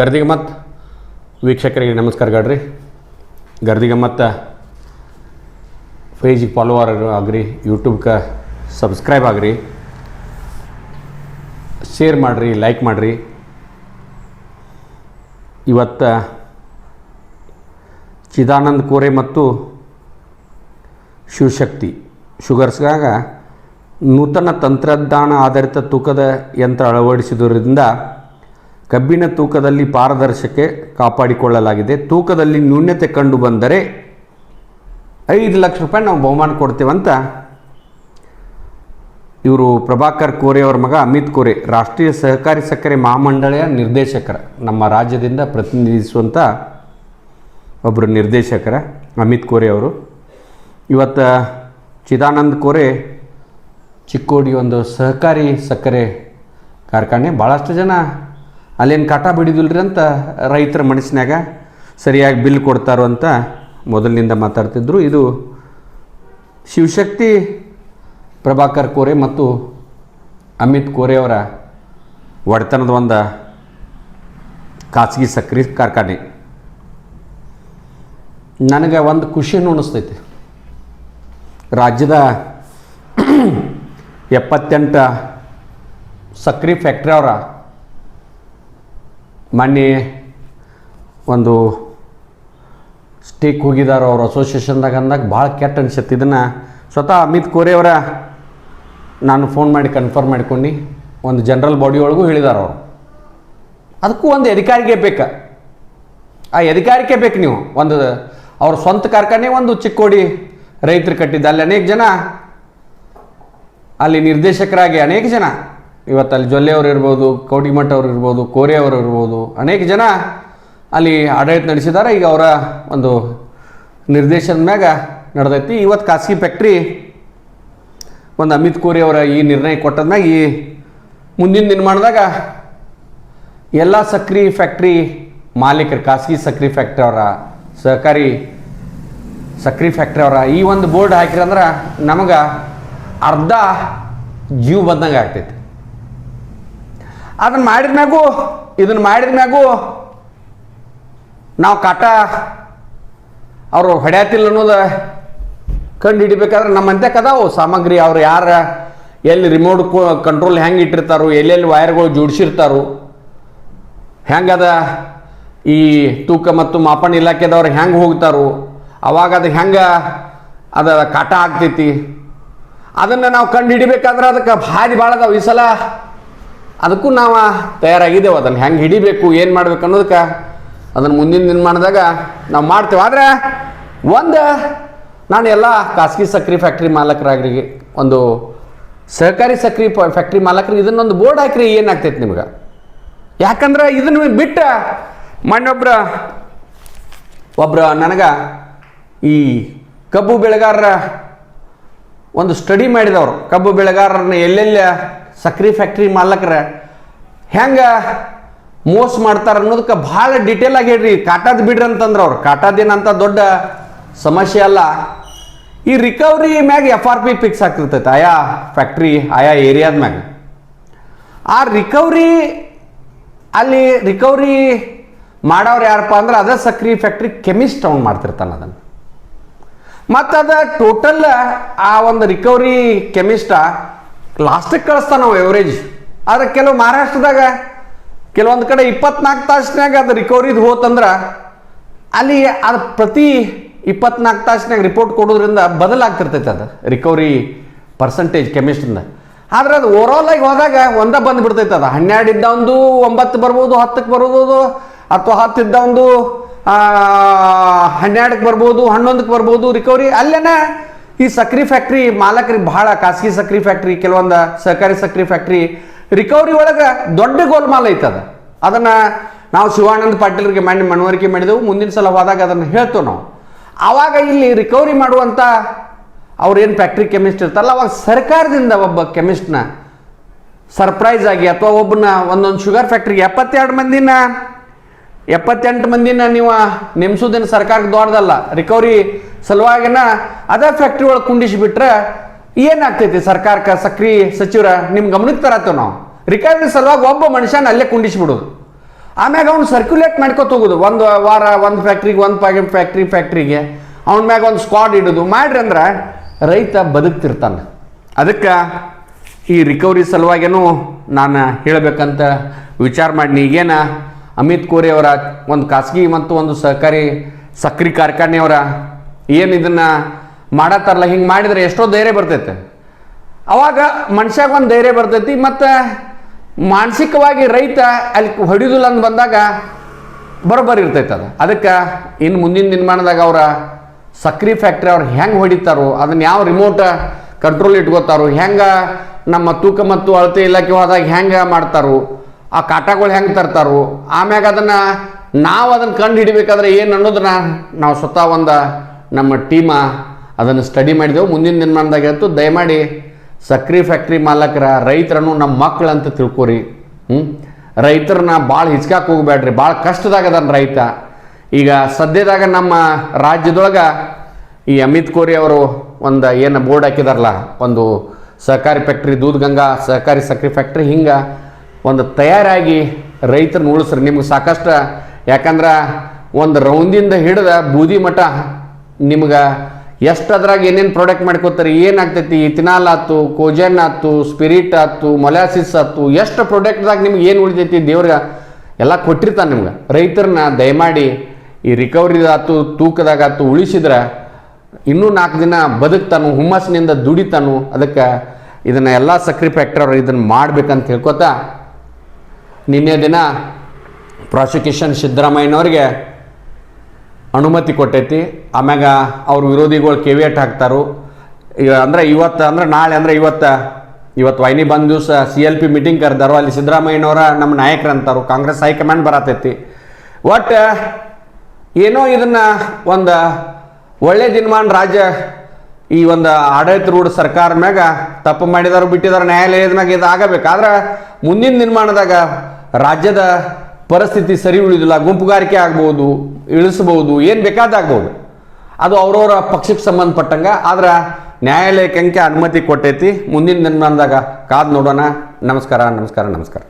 ಗರ್ದಿಗಮ್ಮತ್ ವೀಕ್ಷಕರಿಗೆ ನಮಸ್ಕಾರ ಗಡ್ರಿ. ಗರ್ದಿಗಮ್ಮತ್ತ ಫೇಜಿಗೆ ಫಾಲೋವರ್ ಆಗ್ರಿ ಯೂಟ್ಯೂಬ್ಗೆ ಸಬ್ಸ್ಕ್ರೈಬ್ ಆಗ್ರಿ. ಶೇರ್ ಮಾಡಿರಿ ಲೈಕ್ ಮಾಡಿರಿ. ಇವತ್ತು ಚಿದಾನಂದ ಕೋರೆ ಮತ್ತು ಶಿವಶಕ್ತಿ. ಶುಗರ್ಸ್ಗಾಗ ನೂತನ ತಂತ್ರಜ್ಞಾನ ಆಧಾರಿತ ತೂಕದ ಯಂತ್ರ ಅಳವಡಿಸಿದುದರಿಂದ ಕಬ್ಬಿನ ತೂಕದಲ್ಲಿ ಪಾರದರ್ಶಕೆ ಕಾಪಾಡಿಕೊಳ್ಳಲಾಗಿದೆ. ತೂಕದಲ್ಲಿ ನ್ಯೂನ್ಯತೆ ಕಂಡು ಬಂದರೆ ಐದು ಲಕ್ಷ ರೂಪಾಯಿ ನಾವು ಬಹುಮಾನ ಕೊಡ್ತೇವಂತ ಇವರು ಪ್ರಭಾಕರ್ ಕೋರೆ ಅವರ ಮಗ ಅಮಿತ್ ಕೋರೆ, ರಾಷ್ಟ್ರೀಯ ಸಹಕಾರಿ ಸಕ್ಕರೆ ಮಹಾಮಂಡಳಿಯ ನಿರ್ದೇಶಕರ, ನಮ್ಮ ರಾಜ್ಯದಿಂದ ಪ್ರತಿನಿಧಿಸುವಂಥ ಒಬ್ಬರು ನಿರ್ದೇಶಕರ ಅಮಿತ್ ಕೋರೆ ಅವರು. ಇವತ್ತು ಚಿದಾನಂದ್ ಕೋರೆ ಚಿಕ್ಕೋಡಿ ಒಂದು ಸಹಕಾರಿ ಸಕ್ಕರೆ ಕಾರ್ಖಾನೆ. ಭಾಳಷ್ಟು ಜನ ಅಲ್ಲೇನು ಕಾಟ ಬಿಡಿದಿಲ್ರಿ ಅಂತ ರೈತರ ಮನಸ್ಸಿನಾಗ ಸರಿಯಾಗಿ ಬಿಲ್ ಕೊಡ್ತಾರೋ ಅಂತ ಮೊದಲಿನಿಂದ ಮಾತಾಡ್ತಿದ್ರು. ಇದು ಶಿವಶಕ್ತಿ ಪ್ರಭಾಕರ್ ಕೋರೆ ಮತ್ತು ಅಮಿತ್ ಕೋರೆ ಅವರ ಒಡೆತನದ ಒಂದು ಖಾಸಗಿ ಸಕ್ಕರೆ ಕಾರ್ಖಾನೆ. ನನಗೆ ಒಂದು ಖುಷಿಯನ್ನು ಅನಿಸ್ತೈತಿ. ರಾಜ್ಯದ ಎಪ್ಪತ್ತೆಂಟು ಸಕ್ಕರೆ ಫ್ಯಾಕ್ಟ್ರಿ ಅವರ ಮೊನ್ನೆ ಒಂದು ಸ್ಟೇಕ್ ಹೋಗಿದಾರ ಅವ್ರ ಅಸೋಸಿಯೇಷನ್ದಾಗ ಅಂದಾಗ ಭಾಳ ಕೆಟ್ಟ ಅನಿಸುತ್ತೆ. ಇದನ್ನು ಸ್ವತಃ ಅಮಿತ್ ಕೋರೆ ಅವರ ನಾನು ಫೋನ್ ಮಾಡಿ ಕನ್ಫರ್ಮ್ ಮಾಡ್ಕೊಂಡು ಒಂದು ಜನರಲ್ ಬಾಡಿ ಒಳಗೂ ಹೇಳಿದಾರ ಅವರು. ಅದಕ್ಕೂ ಒಂದು ಅಧಿಕಾರಿಗೆ ಬೇಕು. ಆ ಅಧಿಕಾರಿಕೆ ಬೇಕು ನೀವು. ಒಂದು ಅವ್ರ ಸ್ವಂತ ಕಾರ್ಖಾನೆ, ಒಂದು ಚಿಕ್ಕೋಡಿ ರೈತರು ಕಟ್ಟಿದ್ದ. ಅಲ್ಲಿ ಅನೇಕ ಜನ, ಅಲ್ಲಿ ನಿರ್ದೇಶಕರಾಗಿ ಅನೇಕ ಜನ ಇವತ್ತು ಅಲ್ಲಿ ಜೊಲ್ಲೆ ಅವರು ಇರ್ಬೋದು ಕೌಟಿಮಠ ಅವರು ಇರ್ಬೋದು ಕೋರೆ ಅವರು ಇರ್ಬೋದು, ಅನೇಕ ಜನ ಅಲ್ಲಿ ಆಡಳಿತ ನಡೆಸಿದ್ದಾರೆ. ಈಗ ಅವರ ಒಂದು ನಿರ್ದೇಶನದ ಮ್ಯಾಗ ನಡೆದೈತಿ. ಇವತ್ತು ಖಾಸಗಿ ಫ್ಯಾಕ್ಟ್ರಿ ಒಂದು ಅಮಿತ್ ಕೋರಿ ಅವರ ಈ ನಿರ್ಣಯ ಕೊಟ್ಟದ್ಮ್ಯಾಗ ಈ ಮುಂದಿನ ನಿರ್ಮಾಣದಾಗ ಎಲ್ಲ ಸಕ್ರಿ ಫ್ಯಾಕ್ಟ್ರಿ ಮಾಲೀಕರು, ಖಾಸಗಿ ಸಕ್ರಿ ಫ್ಯಾಕ್ಟ್ರಿ ಅವರ, ಸಹಕಾರಿ ಸಕ್ರಿ ಫ್ಯಾಕ್ಟ್ರಿ ಅವರ ಈ ಒಂದು ಬೋರ್ಡ್ ಹಾಕಿರಂದ್ರೆ ನಮಗೆ ಅರ್ಧ ಜೀವ ಬಂದಂಗೆ ಆಗ್ತೈತಿ. ಅದನ್ನು ಮಾಡಿದ ಮ್ಯಾಗೂ ಇದನ್ನು ಮಾಡಿದ ಮ್ಯಾಗೂ, ನಾವು ಕಾಟ ಅವರು ಹೊಡ್ಯಾತಿಲ್ಲ ಅನ್ನೋದು ಕಂಡು ಹಿಡಿಬೇಕಾದ್ರೆ ನಮ್ಮಂತೆ ಕದಾವು ಸಾಮಗ್ರಿ ಅವ್ರು ಯಾರ, ಎಲ್ಲಿ ರಿಮೋಟ್ ಕಂಟ್ರೋಲ್ ಹೆಂಗೆ ಇಟ್ಟಿರ್ತಾರೋ, ಎಲ್ಲೆಲ್ಲಿ ವೈರ್ಗಳು ಜೋಡಿಸಿರ್ತಾರೋ, ಹೆಂಗದ ಈ ತೂಕ ಮತ್ತು ಮಾಪನ ಇಲಾಖೆದವ್ರು ಹೆಂಗೆ ಹೋಗ್ತಾರೋ, ಅವಾಗ ಅದು ಹೆಂಗೆ ಅದ ಕಾಟ ಆಗ್ತೈತಿ, ಅದನ್ನು ನಾವು ಕಂಡು ಹಿಡಿಬೇಕಾದ್ರೆ ಅದಕ್ಕೆ ಭಾರಿ ಭಾಳ ಅದಾವೆ ಈ ಸಲ ಅದಕ್ಕೂ ನಾವು ತಯಾರಾಗಿದ್ದೇವೆ. ಅದನ್ನು ಹೆಂಗೆ ಹಿಡಿಬೇಕು, ಏನು ಮಾಡ್ಬೇಕು ಅನ್ನೋದಕ್ಕೆ ಅದನ್ನು ಮುಂದಿನ ನಿರ್ಮಾಣದಾಗ ನಾವು ಮಾಡ್ತೇವೆ. ಆದರೆ ಒಂದು, ನಾನು ಎಲ್ಲ ಖಾಸಗಿ ಸಕ್ರೆ ಫ್ಯಾಕ್ಟ್ರಿ ಮಾಲಕರಾಗ್ರಿಗೆ ಒಂದು ಸಹಕಾರಿ ಸಕ್ರೆ ಫ್ಯಾಕ್ಟ್ರಿ ಮಾಲಕರಿಗೆ ಇದನ್ನೊಂದು ಬೋರ್ಡ್ ಹಾಕ್ರಿ, ಏನಾಗ್ತೈತೆ ನಿಮ್ಗೆ? ಯಾಕಂದ್ರೆ ಇದನ್ನು ಬಿಟ್ಟು ಮೊನ್ನೊಬ್ರ ಒಬ್ಬರ ನನಗೆ ಈ ಕಬ್ಬು ಬೆಳೆಗಾರರ ಒಂದು ಸ್ಟಡಿ ಮಾಡಿದವರು. ಕಬ್ಬು ಬೆಳೆಗಾರರನ್ನ ಎಲ್ಲೆಲ್ಲ ಸಕ್ರೆ ಫ್ಯಾಕ್ಟ್ರಿ ಮಾಲಕರ, ಹೆಂಗೆ ಮೋಸ ಮಾಡ್ತಾರೆ ಅನ್ನೋದಕ್ಕೆ ಭಾಳ ಡಿಟೇಲ್ ಆಗಿ ಹೇಳ್ರಿ. ಕಾಟಾದ್ ಬಿಡ್ರಿ ಅಂತಂದ್ರೆ ಅವ್ರು. ಕಾಟಾದೇನಂತ ದೊಡ್ಡ ಸಮಸ್ಯೆ ಅಲ್ಲ. ಈ ರಿಕವರಿ ಮ್ಯಾಗ ಎಫ್ ಆರ್ ಪಿ ಫಿಕ್ಸ್ ಆಗ್ತಿರ್ತೈತೆ, ಆಯಾ ಫ್ಯಾಕ್ಟ್ರಿ ಆಯಾ ಏರಿಯಾದ ಮ್ಯಾಗ. ಆ ರಿಕವರಿ ಅಲ್ಲಿ ರಿಕವರಿ ಮಾಡೋರು ಯಾರಪ್ಪ ಅಂದ್ರೆ ಅದೇ ಸಕ್ರಿ ಫ್ಯಾಕ್ಟ್ರಿ ಕೆಮಿಸ್ಟ್ ಅವ್ನು ಮಾಡ್ತಿರ್ತಾನೆ ಅದನ್ನು. ಮತ್ತು ಅದ ಟೋಟಲ್ ಆ ಒಂದು ರಿಕವರಿ ಕೆಮಿಸ್ಟ ಲಾಸ್ಟಿಗೆ ಕಳಿಸ್ತಾನೆ ನಾವು ಎವರೇಜ್ ಆದ್ರೆ ಕೆಲವು ಮಹಾರಾಷ್ಟ್ರದಾಗ ಕೆಲವೊಂದು ಕಡೆ ಇಪ್ಪತ್ನಾಲ್ಕು ತಾಸಿನಾಗ ಅದು ರಿಕವರಿದು ಹೋತಂದ್ರೆ ಅಲ್ಲಿ ಅದು ಪ್ರತಿ ಇಪ್ಪತ್ನಾಲ್ಕು ತಾಸಿನಾಗ ರಿಪೋರ್ಟ್ ಕೊಡೋದ್ರಿಂದ ಬದಲಾಗ್ತಿರ್ತೈತೆ ಅದು ರಿಕವರಿ ಪರ್ಸಂಟೇಜ್ ಕೆಮಿಸ್ಟ್ರಿಂದ ಆದ್ರೆ ಅದು ಓವರಾಲ್ ಆಗಿ ಹೋದಾಗ ಒಂದ ಬಂದ್ಬಿಡ್ತೈತೆ ಅದು. ಹನ್ನೆರಡು ಇದ್ದವೊಂದು ಒಂಬತ್ತು ಬರ್ಬೋದು ಹತ್ತಕ್ಕೆ ಬರ್ಬೋದು, ಅಥವಾ ಹತ್ತು ಇದ್ದವೊಂದು ಹನ್ನೆರಡಕ್ಕೆ ಬರ್ಬೋದು ಹನ್ನೊಂದಕ್ಕೆ ಬರ್ಬೋದು ರಿಕವರಿ ಅಲ್ಲೇನ ಈ ಸಕ್ರಿ ಫ್ಯಾಕ್ಟ್ರಿ ಮಾಲಕರಿಗೆ ಬಹಳ ಖಾಸಗಿ ಸಕ್ರಿ ಫ್ಯಾಕ್ಟ್ರಿ ಕೆಲವೊಂದು ಸಹಕಾರಿ ಸಕ್ರಿ ಫ್ಯಾಕ್ಟ್ರಿ ರಿಕವರಿ ಒಳಗೆ ದೊಡ್ಡ ಗೋಲ್ಮಾಲ್ ಐತದ. ಅದನ್ನು ನಾವು ಶಿವಾನಂದ ಪಾಟೀಲ್ರಿಗೆ ಮಾಡಿ ಮನವರಿಕೆ ಮಾಡಿದೆವು. ಮುಂದಿನ ಸಲ ಹೋದಾಗ ಅದನ್ನು ಹೇಳ್ತೇವೆ ನಾವು. ಆವಾಗ ಇಲ್ಲಿ ರಿಕವರಿ ಮಾಡುವಂಥ ಅವ್ರೇನು ಫ್ಯಾಕ್ಟ್ರಿ ಕೆಮಿಸ್ಟ್ ಇರ್ತಾರಲ್ಲ, ಅವಾಗ ಸರ್ಕಾರದಿಂದ ಒಬ್ಬ ಕೆಮಿಸ್ಟ್ನ ಸರ್ಪ್ರೈಸ್ ಆಗಿ ಅಥವಾ ಒಬ್ಬನ ಒಂದೊಂದು ಶುಗರ್ ಫ್ಯಾಕ್ಟ್ರಿಗೆ ಎಪ್ಪತ್ತೆರಡು ಮಂದಿನ ಎಪ್ಪತ್ತೆಂಟು ಮಂದಿನ ನೀವು ನೆಮ್ಸೋದೇನು ಸರ್ಕಾರಕ್ಕೆ ದೊಡ್ಡದಲ್ಲ. ರಿಕವರಿ ಸಲುವಾಗಿನ ಅದೇ ಫ್ಯಾಕ್ಟ್ರಿ ಒಳಗೆ ಕುಂಡಿಸಿಬಿಟ್ರೆ ಏನಾಗ್ತೈತಿ ಸರ್ಕಾರಕ್ಕೆ ಸಕ್ರಿ ಸಚಿವರ? ನಿಮ್ಮ ಗಮನಕ್ಕೆ ತರತ್ತೇವೆ ನಾವು. ರಿಕವರಿ ಸಲುವಾಗಿ ಒಬ್ಬ ಮನುಷ್ಯನ ಅಲ್ಲೇ ಕುಂಡಿಸಿಬಿಡೋದು. ಆಮ್ಯಾಗ ಅವ್ನು ಸರ್ಕ್ಯುಲೇಟ್ ಮಾಡ್ಕೊತ ಹೋಗೋದು. ಒಂದು ವಾರ ಒಂದು ಫ್ಯಾಕ್ಟ್ರಿಗೆ ಒಂದು ಪ್ಯಾಕೆಟ್ ಫ್ಯಾಕ್ಟ್ರಿ ಫ್ಯಾಕ್ಟ್ರಿಗೆ ಅವನ ಮ್ಯಾಗ ಒಂದು ಸ್ಕ್ವಾಡ್ ಇಡೋದು. ಮಾಡ್ರಿ ಅಂದ್ರೆ ರೈತ ಬದುಕ್ತಿರ್ತಾನೆ. ಅದಕ್ಕೆ ಈ ರಿಕವರಿ ಸಲುವಾಗೇನು ನಾನು ಹೇಳಬೇಕಂತ ವಿಚಾರ ಮಾಡಿ. ಈಗೇನ ಅಮಿತ್ ಕೋರಿ ಅವರ ಒಂದು ಖಾಸಗಿ ಮತ್ತು ಒಂದು ಸಹಕಾರಿ ಸಕ್ರಿ ಕಾರ್ಖಾನೆಯವರ ಏನು ಇದನ್ನು ಮಾಡತ್ತಾರಲ್ಲ, ಹಿಂಗೆ ಮಾಡಿದರೆ ಎಷ್ಟೋ ಧೈರ್ಯ ಬರ್ತೈತೆ. ಅವಾಗ ಮನುಷ್ಯಾಗ ಒಂದು ಧೈರ್ಯ ಬರ್ತೈತಿ, ಮತ್ತು ಮಾನಸಿಕವಾಗಿ ರೈತ ಅಲ್ಲಿ ಹೊಡಿದಿಲ್ಲ ಅಂತ ಬಂದಾಗ ಬರೋಬ್ಬರಿ ಇರ್ತೈತೆ ಅದು. ಅದಕ್ಕೆ ಇನ್ನು ಮುಂದಿನ ದಿನಮಾನದಾಗ ಅವರ ಸಕ್ರಿ ಫ್ಯಾಕ್ಟ್ರಿ ಅವ್ರು ಹೆಂಗೆ ಹೊಡಿತಾರೋ, ಅದನ್ನು ಯಾವ ರಿಮೋಟ್ ಕಂಟ್ರೋಲ್ ಇಟ್ಕೋತಾರೋ, ಹೆಂಗೆ ನಮ್ಮ ತೂಕ ಮತ್ತು ಅಳತೆ ಇಲಾಖೆ ಹೋದಾಗ ಹೆಂಗೆ ಮಾಡ್ತಾರೋ ಆ ಕಾಟಗಳು ಹೆಂಗೆ ತರ್ತಾರೋ, ಆಮ್ಯಾಗ ಅದನ್ನು ನಾವು ಅದನ್ನು ಕಂಡು ಹಿಡಿಬೇಕಾದ್ರೆ ಏನು ಅನ್ನೋದನ್ನ ನಾವು ಸ್ವತಃ ಒಂದು ನಮ್ಮ ಟೀಮ ಅದನ್ನು ಸ್ಟಡಿ ಮಾಡಿದೆವು. ಮುಂದಿನ ದಿನಮಾನದಾಗ ಅಂತೂ ದಯಮಾಡಿ ಸಕ್ರಿ ಫ್ಯಾಕ್ಟ್ರಿ ಮಾಲಕರ ರೈತರನ್ನು ನಮ್ಮ ಮಕ್ಕಳು ಅಂತ ತಿಳ್ಕೊರಿ. ಹ್ಞೂ ರೈತರನ್ನ ಭಾಳ ಹಿಚ್ಕಾಕ್ ಹೋಗ್ಬೇಡ್ರಿ ಭಾಳ ಕಷ್ಟದಾಗ ಅದನ್ನ ರೈತ. ಈಗ ಸದ್ಯದಾಗ ನಮ್ಮ ರಾಜ್ಯದೊಳಗೆ ಈ ಅಮಿತ್ ಕೋರಿ ಅವರು ಒಂದು ಏನು ಬೋರ್ಡ್ ಹಾಕಿದಾರಲ್ಲ, ಒಂದು ಸಹಕಾರಿ ಫ್ಯಾಕ್ಟ್ರಿ ದೂದ್ ಗಂಗಾ ಸಹಕಾರಿ ಸಕ್ರಿ ಫ್ಯಾಕ್ಟ್ರಿ, ಹಿಂಗೆ ಒಂದು ತಯಾರಾಗಿ ರೈತರನ್ನ ಉಳಿಸ್ರಿ. ನಿಮ್ಗೆ ಸಾಕಷ್ಟು, ಯಾಕಂದ್ರೆ ಒಂದು ರೌಂದಿಂದ ಹಿಡಿದ ಬೂದಿ ಮಠ ನಿಮ್ಗೆ ಎಷ್ಟು ಅದ್ರಾಗ ಏನೇನು ಪ್ರಾಡಕ್ಟ್ ಮಾಡ್ಕೋತಾರೆ, ಏನಾಗ್ತೈತಿ? ಇಥಿನಾಲ್ ಆಯ್ತು ಕೋಜನ್ ಆಯ್ತು ಸ್ಪಿರಿಟ್ ಆಯ್ತು ಮೊಲಾಸಿಸ್ ಆಯ್ತು, ಎಷ್ಟು ಪ್ರಾಡಕ್ಟ್ದಾಗ ನಿಮ್ಗೆ ಏನು ಉಳಿತೈತಿ ದೇವ್ರಿಗೆ? ಎಲ್ಲ ಕೊಟ್ಟಿರ್ತಾನೆ ನಿಮ್ಗೆ. ರೈತರನ್ನ ದಯಮಾಡಿ ಈ ರಿಕವರಿದಾತು ತೂಕದಾಗಾತು ಉಳಿಸಿದ್ರೆ ಇನ್ನೂ ನಾಲ್ಕು ದಿನ ಬದುಕ್ತಾನು, ಹುಮ್ಮಸ್ಸಿನಿಂದ ದುಡಿತಾನು. ಅದಕ್ಕೆ ಇದನ್ನು ಎಲ್ಲ ಸಕ್ರಿ ಫ್ಯಾಕ್ಟ್ರಿ ಅವ್ರು ಇದನ್ನು ಮಾಡ್ಬೇಕಂತ ಹೇಳ್ಕೊತಾ ನಿನ್ನೆ ದಿನ ಪ್ರಾಸಿಕ್ಯೂಷನ್ ಸಿದ್ದರಾಮಯ್ಯನವ್ರಿಗೆ ಅನುಮತಿ ಕೊಟ್ಟೈತಿ. ಆಮ್ಯಾಗ ಅವ್ರ ವಿರೋಧಿಗಳು ಕೆವಿಯೇಟ್ ಹಾಕ್ತಾರು. ಈಗ ಅಂದ್ರೆ ಇವತ್ತು ಅಂದ್ರೆ ನಾಳೆ ಅಂದ್ರೆ ಇವತ್ತು ಇವತ್ತು ವೈನಿ ಬಂದ ದಿವಸ ಸಿ ಎಲ್ ಪಿ ಮೀಟಿಂಗ್ ಕರೆದಾರು. ಅಲ್ಲಿ ಸಿದ್ದರಾಮಯ್ಯನವರ ನಮ್ಮ ನಾಯಕರು ಅಂತಾರು ಕಾಂಗ್ರೆಸ್ ಹೈಕಮಾಂಡ್ ಬರತೈತಿ. ಒಟ್ಟು ಏನೋ ಇದನ್ನು ಒಂದು ಒಳ್ಳೆ ದಿನಮಾನ ರಾಜ್ಯ ಈ ಒಂದು ಆಡಳಿತ ಸರ್ಕಾರ ಮ್ಯಾಗ ತಪ್ಪು ಮಾಡಿದಾರು ಬಿಟ್ಟಿದಾರ ನ್ಯಾಯಾಲಯದ ಮ್ಯಾಗ ಇದು ಆಗಬೇಕು. ಆದ್ರೆ ಮುಂದಿನ ನಿರ್ಮಾಣದಾಗ ರಾಜ್ಯದ ಪರಿಸ್ಥಿತಿ ಸರಿ ಉಳಿದಿಲ್ಲ, ಗುಂಪುಗಾರಿಕೆ ಆಗ್ಬೋದು ಇಳಿಸ್ಬೋದು ಏನು ಬೇಕಾದಾಗ್ಬೋದು ಅದು ಅವ್ರವ್ರ ಪಕ್ಷಕ್ಕೆ ಸಂಬಂಧಪಟ್ಟಂಗ, ಆದ್ರೆ ನ್ಯಾಯಾಲಯಕ್ಕೆ ಅನುಮತಿ ಕೊಟ್ಟೈತಿ. ಮುಂದಿನ ನಿರ್ಮಾಣದಾಗ ಕಾದು ನೋಡೋಣ. ನಮಸ್ಕಾರ ನಮಸ್ಕಾರ ನಮಸ್ಕಾರ.